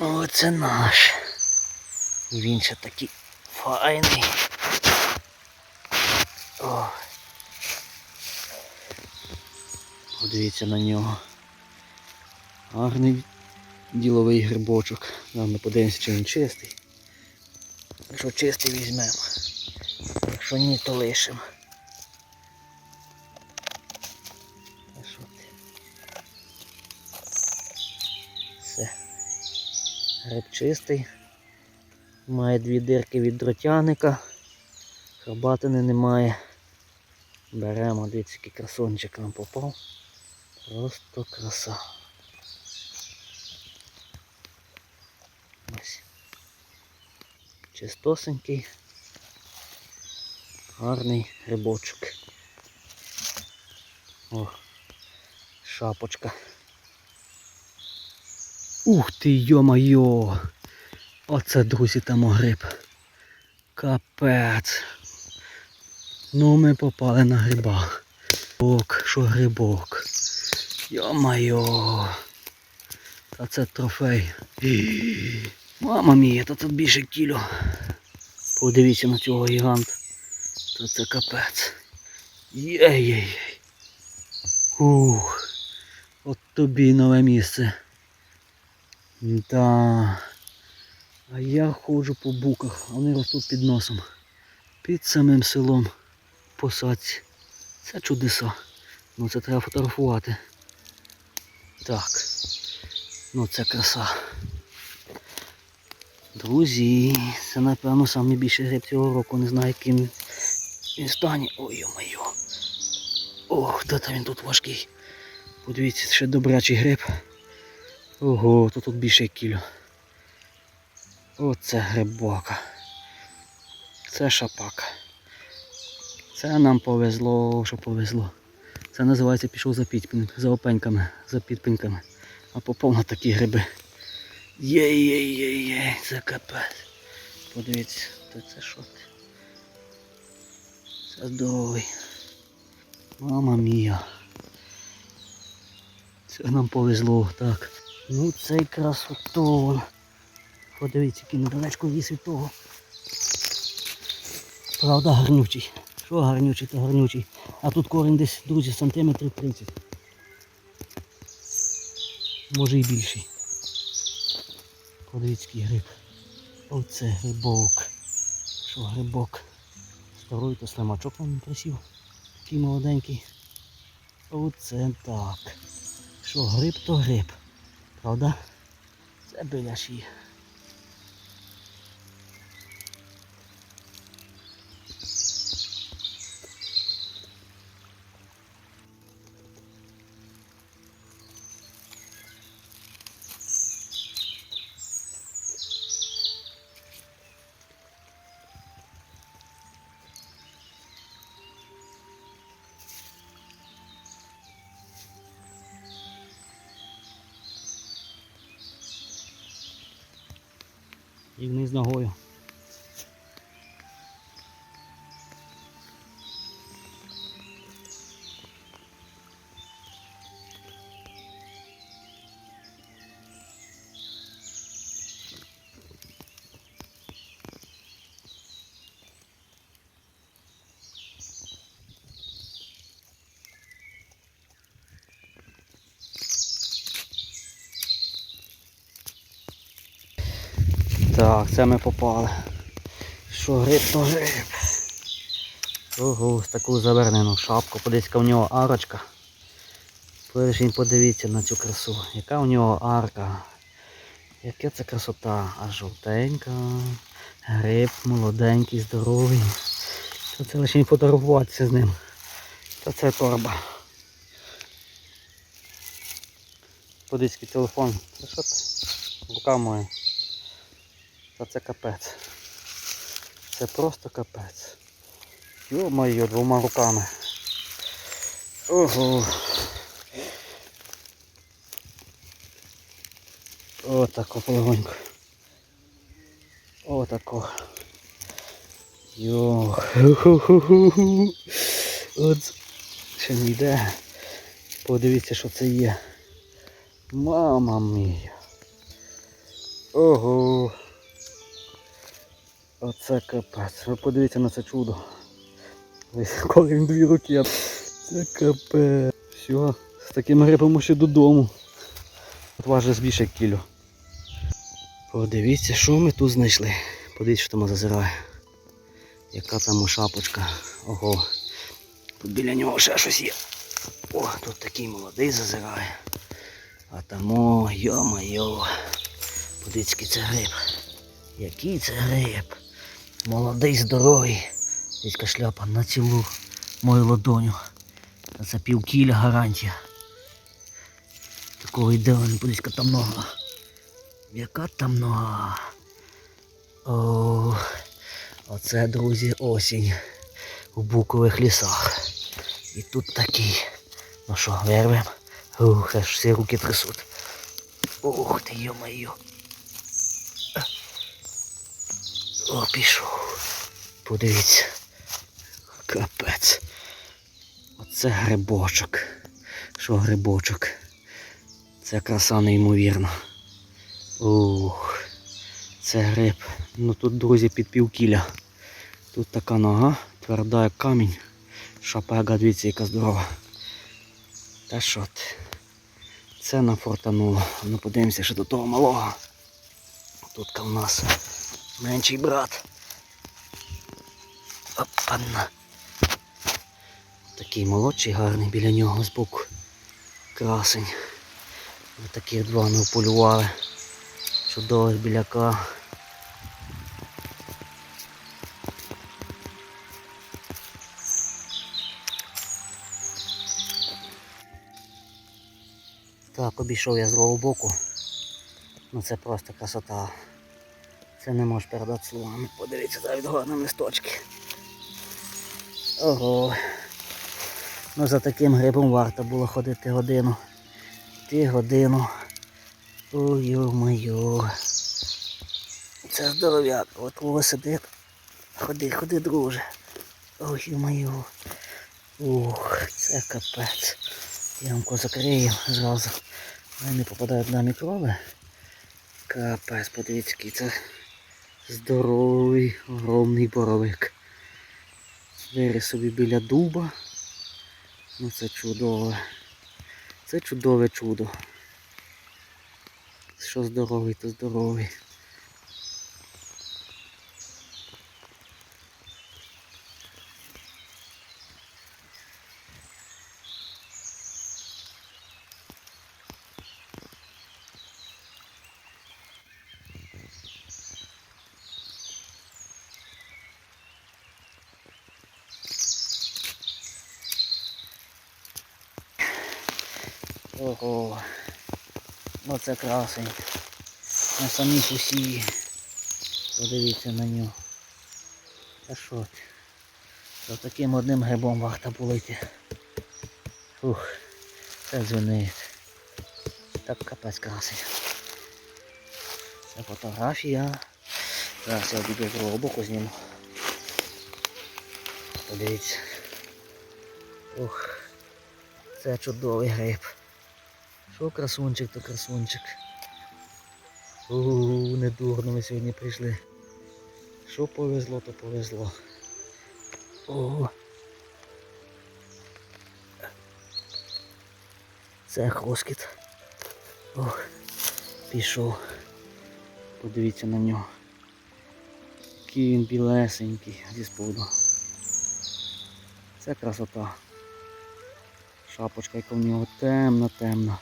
Оце наш. І він ще такий файний. О. Подивіться на нього. Гарний діловий грибочок. Нам подивимося, чи він чистий. Якщо чистий візьмемо. Якщо ні, то лишимо. Гриб чистий. Має дві дирки від дротяника. Хабатини немає. Беремо, дивіться, який красончик нам попав. Просто краса. Ось. Чистосенький. Гарний грибочок. О, шапочка. Ух ти, йо-майо! Оце, друзі, там гриб. Капець. Ну ми попали на гриба. Ок, що грибок. Йо-майо. Та це трофей. Мама мія, та тут більше кіло. Подивіться на цього гіганта. Та це капець. Єй-єй. Ух. От тобі нове місце. Да. А я ходжу по буках, вони ростуть під носом. Під самим селом посадці. Це чудеса. Ну це треба фотографувати. Так. Ну це краса. Друзі, це напевно найбільший гриб цього року. Не знаю, яким він стані. Ой моє. Ох, та та він тут важкий. Подивіться, ще добрячий гриб. Ого, то тут більше як кіло. Оце грибока. Це шапака. Це нам повезло, що повезло. Це називається пішов за підпін, за опеньками, за підпинками. А попав на такі гриби. Єй-єй-єй-єй, це капець. Подивіться, то це що ти? Це здоровий. Мама мія. Це нам повезло, так. Ну цей красотон. Подивіться, який недалечко віз від того. Правда, гарнючий. Що гарнючий, то гарнючий. А тут корінь десь, друзі, сантиметрів 30. Може і більший. Подивіться, гриб. Оце грибок. Що грибок? Старий то слимачок нам присів. Такий молоденький. Оце так. Що гриб, то гриб. Правда? Це біляші. І вниз ногою. Так, це ми попали. Що гриб, то гриб. Ого, таку завернену шапку. Подивіться, в нього арочка. Першень подивіться на цю красу. Яка у нього арка. Яка це красота. А жовтенька. Гриб молоденький, здоровий. Та це лише фотографуватися з ним. Та це торба. Подивіться телефон. Та що ти? Рука моя. Та це капець. Це просто капець. Йо-моє, двома руками. Ого. Отако полегонько. Отако. Йо. От ще не йде. Подивіться, що це є. Мама мія. Ого. Оце капець. Ви подивіться на це чудо. Коли він дві руки. Це капець. Все, з таким грибом ще додому. От важить більше кілю. Подивіться, що ми тут знайшли. Подивіться, що там зазирає. Яка там шапочка. Ого. Тут біля нього ще щось є. О, тут такий молодий зазирає. А там, о, йо-моє. Подивіться, який це гриб. Який це гриб. Молодий, здоровий. Дідька шляпа на цілу мою ладоню. Це пів кіля гарантія. Такого ідеально, подивіться, там нога. Яка там нога? О, оце, друзі, осінь у букових лісах. І тут такий. Ну що, вирвем? Ух, аж всі руки трясуть. Ух ти, йо-моє. О, пішов. Подивіться. Капець. Оце грибочок. Що грибочок? Це краса неймовірна. Ух. Це гриб. Ну тут, друзі, під півкіля. Тут така нога, тверда як камінь. Шапега, дивіться, яка здорова. Та що ти? Це нафортануло. Ну подивимося, що до того малого. Тут в нас менший брат. Опана. Такий молодший гарний біля нього збоку. Красень. Ось таких два ми вполювали. Чудових біляка. Так, обійшов я з другого боку. Ну це просто красота. Це не можеш передати словами. Подивіться, навіть гарні листочки. Ого. Ну за таким грибом варто було ходити годину. Ти годину. Ой, йо-моє. Це здоров'як. От кого сидить. Ходи, ходи, друже. Ой, йо-моє. Ух, це капець. Ямку закрию зразу. Вони попадають на мікроби. Капець, подивіться, який це здоровий, огромний боровик. Звери собі біля дуба. Ну це чудове. Це чудове чудо. Що здоровий, то здоровий. Ого. Ну це красень. На самій усі. Подивіться на нього. Та що? За таким одним грибом варта було йти. Ух, це дзвонить. Так капець красень. Це фотографія. Зараз я обійду з другого боку зніму. Подивіться. Ух, це чудовий гриб. Що красунчик, то красунчик. Ууу, недурно ми сьогодні прийшли. Що повезло, то повезло. О. Це хроскіт. Ох, пішов. Подивіться на нього. Який він білесенький зі споду. Це красота. Шапочка, яка в нього темна-темна.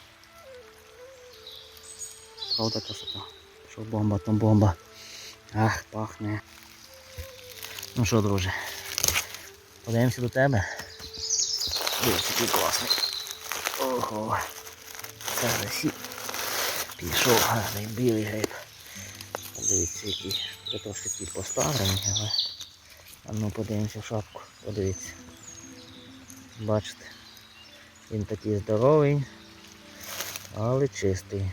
Правда красота. Що бомба, там бомба. Ах, пахне. Ну що, друже, подивимося до тебе. Дивись, який класний. Ого. Засі. Пішов гарний білий гриб. Дивіться, який. Це трошки такий поставлений, але. А ну подивимося в шапку. Подивіться. Бачите. Він такий здоровий, але чистий.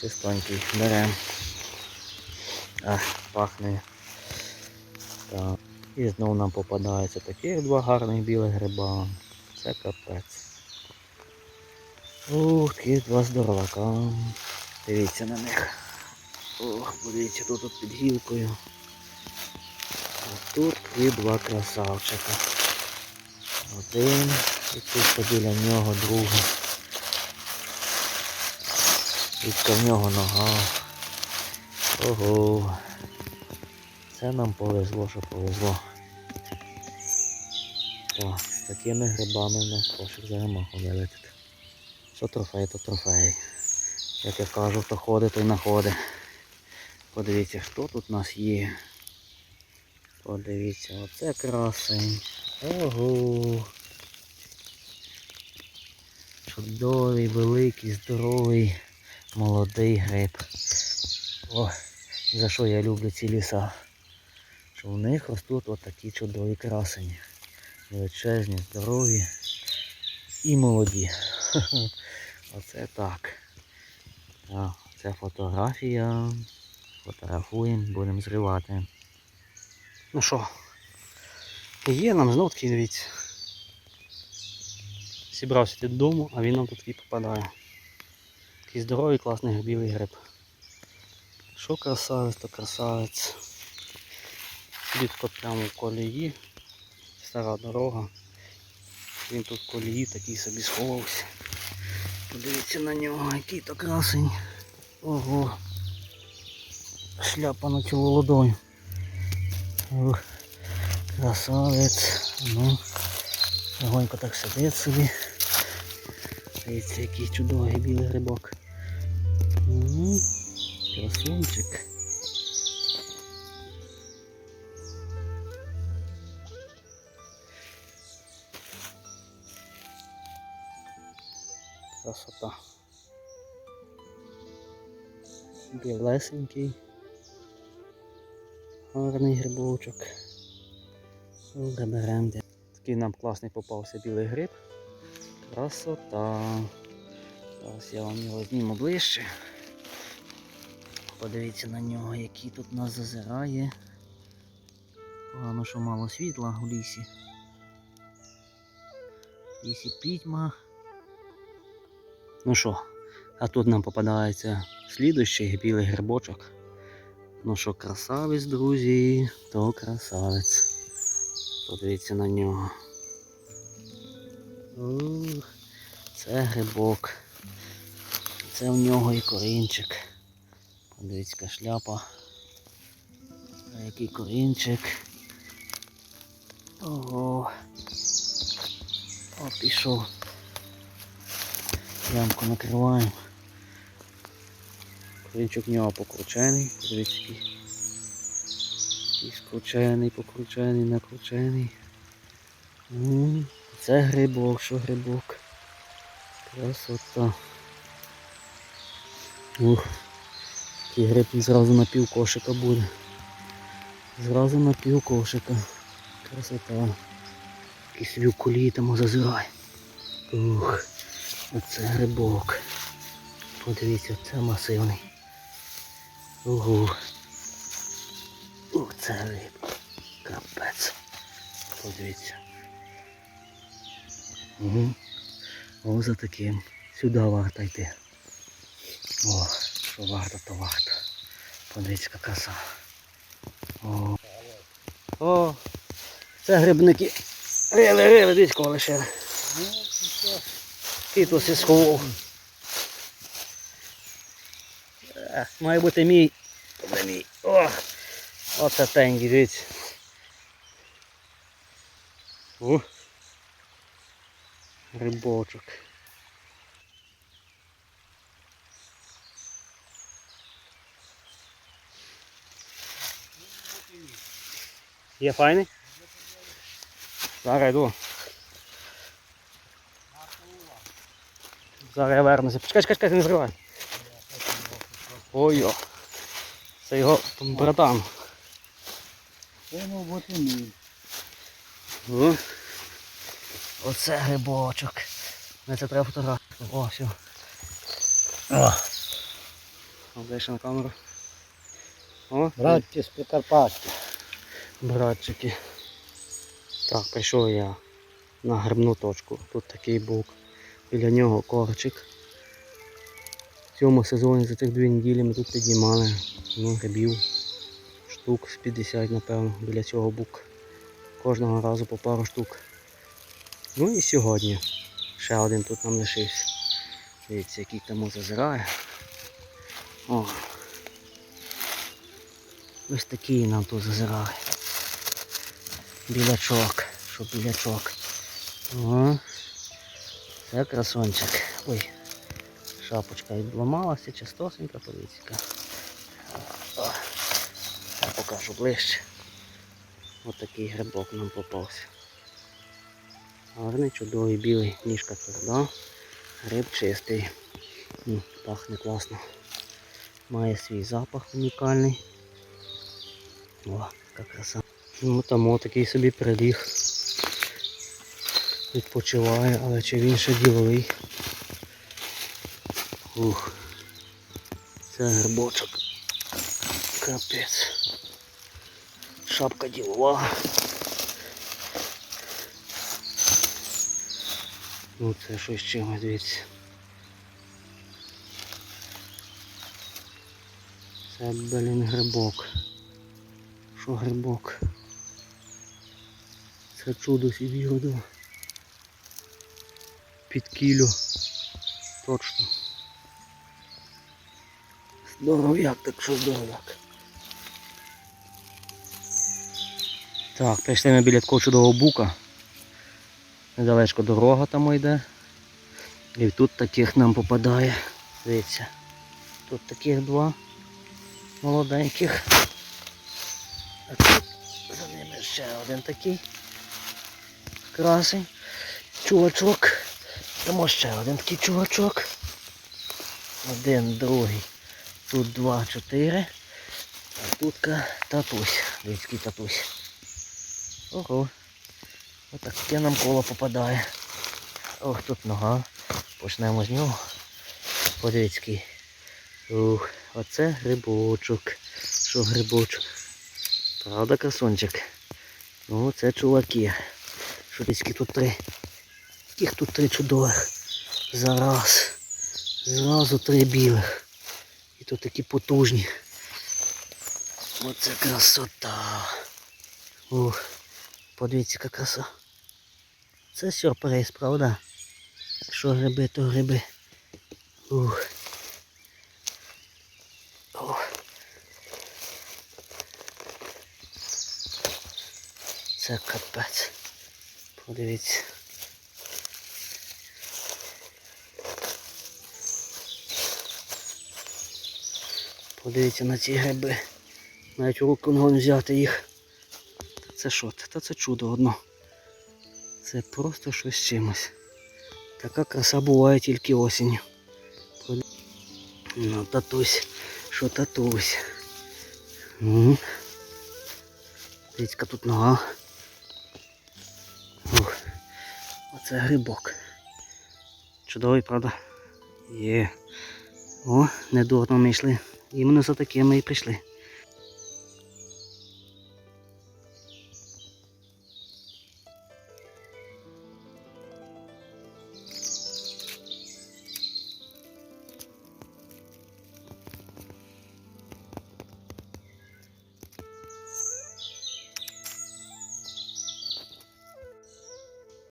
Чистенький. Беремо. Ах, пахне. Так. І знову нам попадаються такі два гарних білих гриба. Це капець. Ух, такі два здоровака. Дивіться на них. Ох, подивіться, тут от під гілкою. А тут є два красавчика. Один і тут біля нього другий. Тільки в нього нога. Ого. Це нам повезло, що повезло. О, з такими грибами в нас кошик заремаху вилетить. Що трофей, то трофей. Як я кажу, хто ходить, той находить. Подивіться, хто тут у нас є. Подивіться, оце красень. Ого. Чудовий, великий, здоровий, молодий гриб. О, за що я люблю ці ліса? Що в них ростуть отакі чудові красені. Величезні, здорові і молоді. Оце так. Це фотографія. Фотографуємо, будемо зривати. Ну що, є нам знов такий, дивіться. Зібрався додому, а він нам тут такий попадає. Такий здоровий, класний білий гриб. Що красавець, то красавець. Слідко прямо в колії. Стара дорога. Він тут в колії такий собі сховався. Подивіться на нього, який то красень. Ого. Шляпа на цілу ладонь. Ох, красавець. Ну, легонько так сидить собі. Дивіться, який чудовий білий грибок. М, Красунчик. Красота. Білесенький. Гарний грибочок. Заберемо. Такий нам класний попався білий гриб. Красота. Зараз я вам його зніму ближче. Подивіться на нього, який тут нас зазирає. Погано, що мало світла в лісі. Лісі пітьма. Ну що, а тут нам попадається слідущий білий грибочок. Ну що, красавець, друзі, то красавець. Подивіться на нього. Ух, це грибок. Це в нього і корінчик. Подивіться, шляпа. А який корінчик. Ого. О, пішов. Ямку накриваємо. Корінчик в нього покручений. Подивіться, який. Який скручений, покручений, накручений. Це грибок, що грибок. Красота. Ух, такий гриб зразу на пів кошика буде. Зразу на пів кошика. Красота. Якийсь собі в кулі там зазирай. Ух, оце грибок. Подивіться, це масивний. Ух, це гриб. Капець. Подивіться. Угу. О, за таким. Сюди варто йти. О, що варто, то варто. Подивіться, краса. О. О, це грибники. Рили, рили, дивіться, кого лишили. Титус і сховав. Е, Має бути мій. Буде мій. О, оце тенгі, дивіться. О. Рибочок. Є файний? Зараз йду. Зараз я вернуся. Почекай, чекай, чекай, ти не зривай. Ой-о. Це його братан. Ну. О. Оце грибочок. Не це треба фотографувати. О, все. О. Оближче на камеру. О, Братці з Прикарпаття. Братчики. Так, прийшов я на грибну точку. Тут такий бук. Біля нього корчик. В цьому сезоні за цих дві неділі ми тут піднімали ну, грибів штук з 50, напевно, біля цього бук. Кожного разу по пару штук. Ну і сьогодні ще один тут нам лишився. Дивіться, який там зазирає. О. Ось такий нам тут зазирає. Білячок. Що білячок. О. Це красончик. Ой. Шапочка відламалася, частосенька, подивіться. Я покажу ближче. Ось такий грибок нам попався. Гарний, чудовий білий, ніжка тверда. Гриб чистий. М, Пахне класно. Має свій запах унікальний. О, яка краса. Ну там такий собі приліг. Відпочиває, але чи він ще діловий. Ух. Це грибочок. Капець. Шапка ділова. Ну це щось чимось, дивіться. Це, блін, грибок. Що грибок? Це чудо сібігоду. Під кілю. Точно. Здоров'як, так що здоров'як. Так, прийшли ми біля такого чудового бука. Недалечко дорога там йде. І тут таких нам попадає. Дивіться. Тут таких два молоденьких. А тут за ними ще один такий красень. Чувачок. Тому ще один такий чувачок. Один, другий. Тут два, чотири. А тут татусь. Дивіться, татусь. Ого. Отак таке нам коло попадає. Ох, тут нога. Почнемо з нього. Подивіться. Ух, оце грибочок. Що грибочок? Правда, красончик? Ну, це чуваки. Що десь тут три. Яких тут три чудових. Зараз. Зразу три білих. І тут такі потужні. Оце красота. Ух, подивіться, яка краса. Це сюрприз, правда? Що гриби, то гриби. Ух. Ох. Це капець. Подивіться. Подивіться на ці гриби. Навіть руку можна взяти їх. Це що? Та це чудо одно. Це просто щось чимось. Така краса буває тільки осінню. Ну, татусь, що татусь. Угу. Дивіться, тут нога. Оце грибок. Чудовий, правда? Є. О, недурно ми йшли. Іменно за таким ми і прийшли.